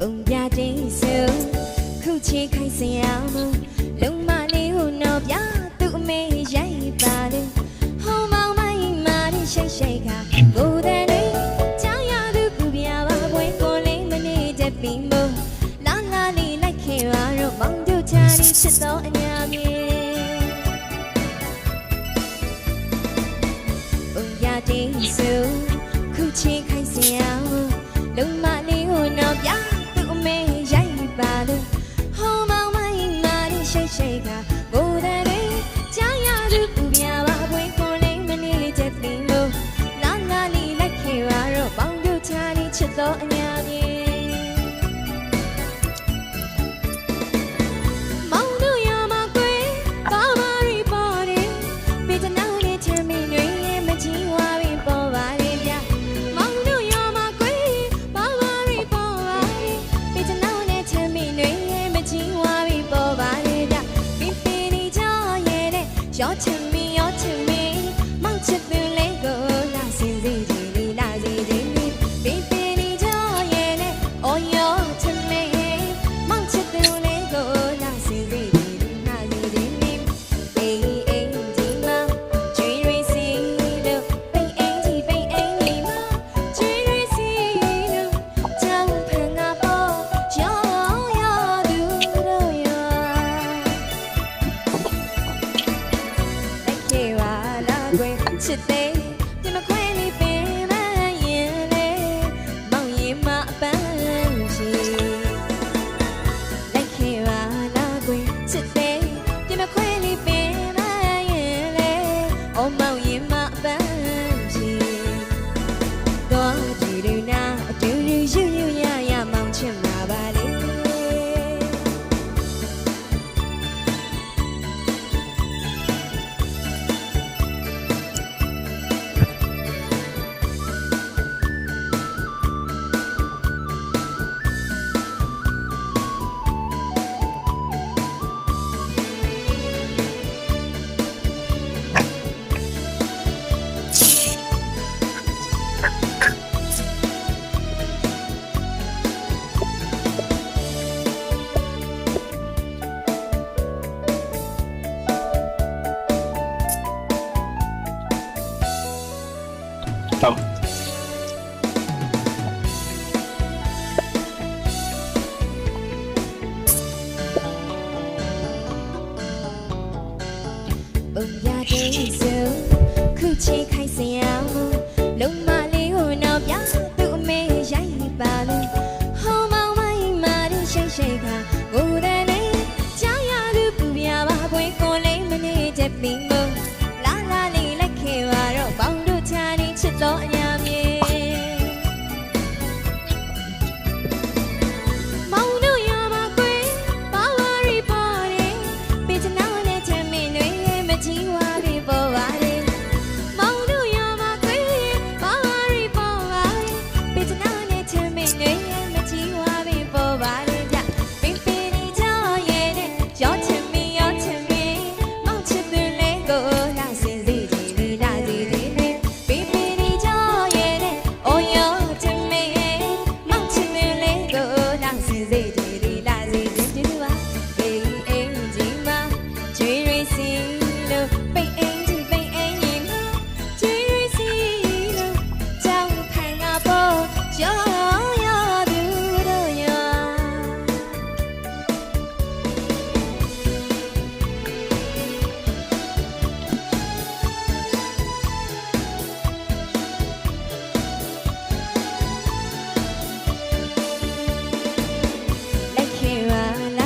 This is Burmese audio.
ပုံပြတဲ့ဆိုခုချေခိုင်စရာမလုံးမလေးဟိုတော့ပြသူ့အမေရိုက်ပါတယ်ဟောမောင်မိုင်းမာရီရှိတ်ရှိတ်ကဘိုးတဲ့နေကြောင်ရသူကူပြပါပွဲကိုလေးမနေတဲ့ပြီးမလာလာလေးလိုက်ခဲ့ရတော့မောင်တို့ချာရီစစ်တော့အညာမြေပုံပြတဲ့ဆို စ်သောအညာပြေမောင်တို့ရမကွေဘာမာရီပေါ်တယ်ပေတနာနဲ့ချမ်းမင်းတွေမကြီးဝါရင်ပေါ်ပါလေဗျာမောင်တို့ရမကွေဘာမာရီပေါ်ပါတယ်ပေတနာနဲ့ချမ်းမင်းတွေမကြီးဝါရင်ပေါ်ပါလေဗျာပြင်းပြင်းနေကြရဲ့တဲ့ရောချမ်း should they? Không Bông ra thế giờ Cứ chỉ khai xéo.